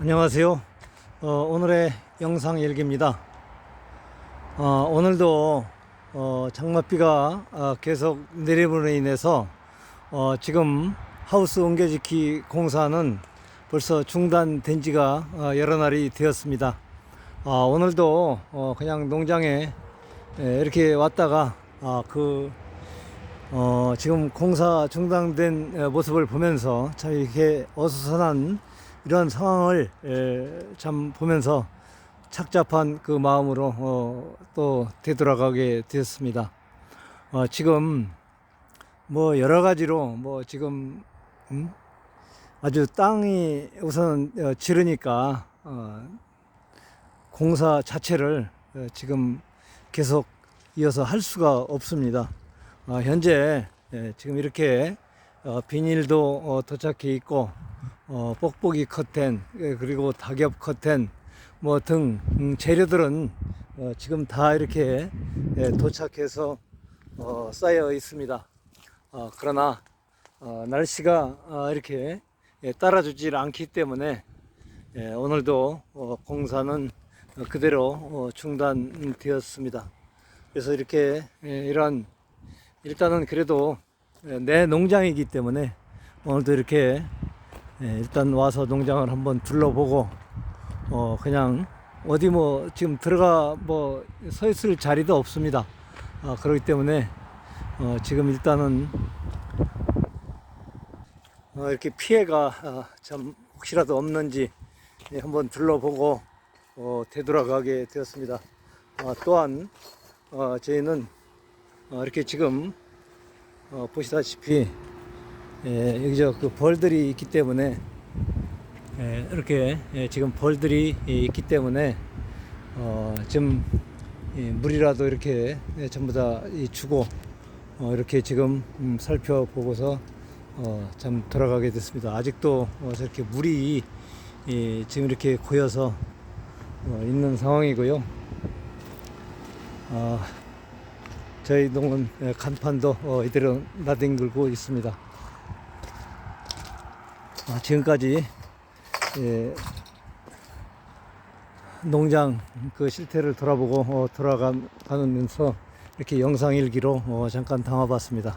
안녕하세요. 어, 오늘의 영상 일기입니다. 어, 오늘도 어, 장맛비가 어, 계속 내림으로 인해서 어, 지금 하우스 옮겨짓기 공사는 벌써 중단된 지가 어, 여러 날이 되었습니다. 아, 오늘도 어, 그냥 농장에 에, 이렇게 왔다가 아, 그 어, 지금 공사 중단된 어, 모습을 보면서 참 이렇게 어수선한 이런 상황을 에, 참 보면서 착잡한 그 마음으로 어, 또 되돌아가게 되었습니다. 어, 지금 뭐 여러 가지로 뭐 지금 음? 아주 땅이 우선 어, 지르니까 어, 공사 자체를 어, 지금 계속 이어서 할 수가 없습니다. 어, 현재 예, 지금 이렇게 어, 비닐도 어, 도착해 있고 어, 뽁뽁이 커튼 예, 그리고 낙엽 커튼 뭐등 음, 재료들은 어, 지금 다 이렇게 예, 도착해서 어, 쌓여 있습니다. 어, 그러나 어, 날씨가 어, 이렇게 예, 따라주질 않기 때문에 예, 오늘도 어, 공사는 어, 그대로 어, 중단되었습니다. 그래서 이렇게 예, 이러한 일단은 그래도 예, 내 농장이기 때문에 오늘도 이렇게 예, 일단 와서 농장을 한번 둘러보고 어 그냥 어디 뭐 지금 들어가 뭐 서 있을 자리도 없습니다. 아, 그렇기 때문에 어 지금 일단은 어 이렇게 피해가 아, 참 혹시라도 없는지 예, 한번 둘러보고 어 되돌아가게 되었습니다. 아, 또한 어 저희는 어, 이렇게 지금 어, 보시다시피 예, 여기 저 그 벌들이 있기 때문에 예, 이렇게 예, 지금 벌들이 예, 있기 때문에 어, 좀 예, 물이라도 이렇게 예, 전부 다 이 주고 어, 이렇게 지금 음, 살펴보고서 어, 참 돌아가게 됐습니다. 아직도 어, 저렇게 물이 예, 지금 이렇게 고여서 어, 있는 상황이고요. 아, 저희 농은 예, 간판도 어, 이대로 나뒹굴고 있습니다. 아, 지금까지 예, 농장 그 실태를 돌아보고 어, 돌아가면서 이렇게 영상 일기로 어, 잠깐 담아봤습니다.